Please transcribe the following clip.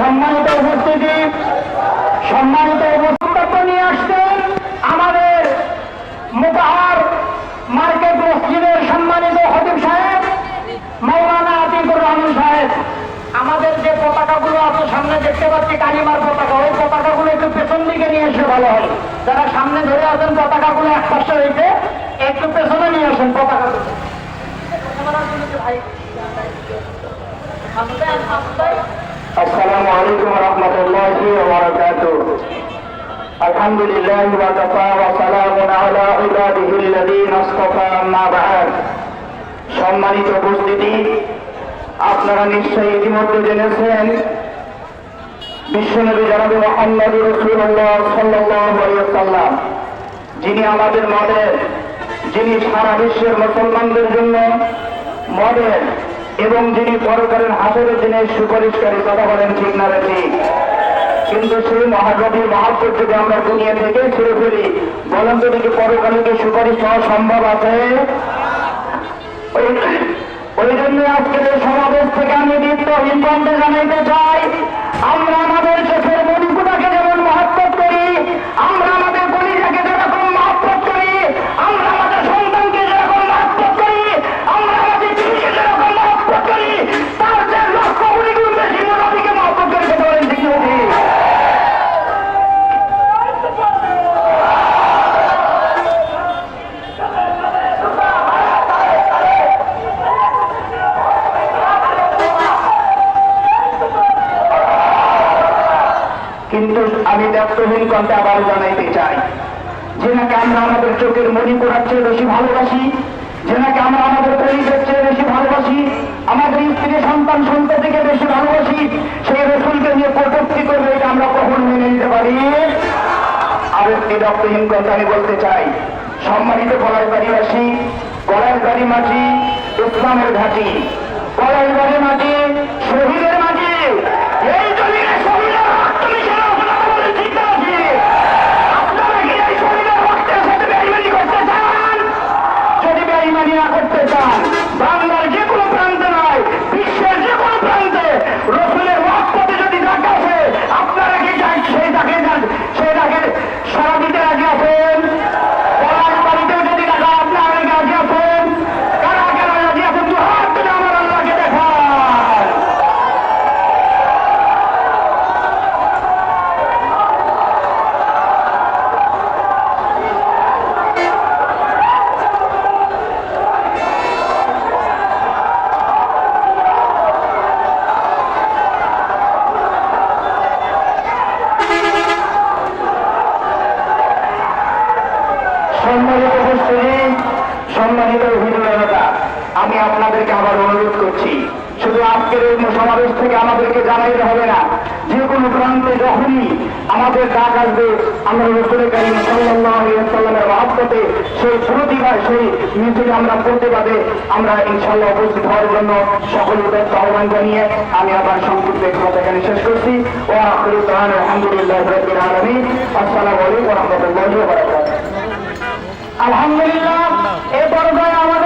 সম্মানিত উপস্থিতি, সম্মানিত উপস্থিত নিয়ে আসছেন আমাদের মুতাহার মার্কেট মসজিদের সম্মানিত হতিম সাহেব, মৌলানা আতিকুর রহমান সাহেব। আমাদের যে পতাকাগুলো আছে সামনে দেখতে পাচ্ছি কালিমার পতাকা, ওই পতাকাগুলো একটু পেছন দিকে নিয়ে এসে ভালো হয়। যারা সামনে ধরে আছেন, পতাকাগুলো এক পাশে হইতে একটু পেছনে নিয়ে আসেন পতাকাগুলো। ভাই الحمد لله وكفى وسلام على عباده الذين اصطفى أما بعد সম্মানিত উপস্থিতি আপনারা নিশ্চয়ই ইতিমধ্যে জেনেছেন বিশ্বনবী জনাবি মোহাম্মদ রসুল্লাহ সাল্লাম যিনি আমাদের মডেল যিনি সারা বিশ্বের মুসলমানদের জন্য মডেল এবং যিনি পরকারের হাসরের দিনের সুপারিশকারী কথা বলেন ঠিক না রে ঠিক কিন্তু আমরা দুনিয়া থেকে ছেড়ে ফেলি বলেন তো দেখি পরকালীকে সুপারিশ হওয়া সম্ভব আছে? ওই- জন্য আজকের সমাবেশ থেকে আমি হিন্দে জানাইতে চাই। আমরা কিন্তু আমি ব্যক্তহীন কণ্ঠে আবার জানাইতে চাই। যে নাকি আমরা আমাদের চোখের মনি পড়ার চেয়ে বেশি ভালোবাসি যে নাকি আমরা আমাদের পরিবেশের চেয়ে বেশি ভালোবাসি, আমাদের স্ত্রী সন্তান সন্ততিকে বেশি ভালোবাসি, সেই রসুলকে নিয়ে কটূক্তি করবে এটা আমরা কখন মেনে নিতে পারি? আর একটি রক্তহীন কথা আমি বলতে চাই। সম্মানিত গলার বাড়িবাসী, গলার বাড়ি মাটি ইসলামের ঘাটি সম্মানিত অভিযোগতা আমি আপনাদেরকে আবার অনুরোধ করছি, শুধু আজকের এই সমাবেশ থেকে আমাদেরকে জানাইতে হবে না, যে কোনো প্রান্তে যখনই আমাদের ডাক আসবে, আমরা রসুল কারিম সাল্লামের মহাব্বতে সেই প্রতিভা সেই মিছিলে আমরা প্রতিবাদে আমরা ইনশাল্লাহ উপস্থিত হওয়ার জন্য সকল উদ্যোগ আহ্বান জানিয়ে আমি আবার সংক্ষিপ্ত কথা এখানে শেষ করছি। ও আখরুল আলহামদুলিল্লাহ আলমী আসসালামু আলাইকুম রহমতুল্লাহ আলহামদুলিল্লাহ। এ পর্যায়ে আমার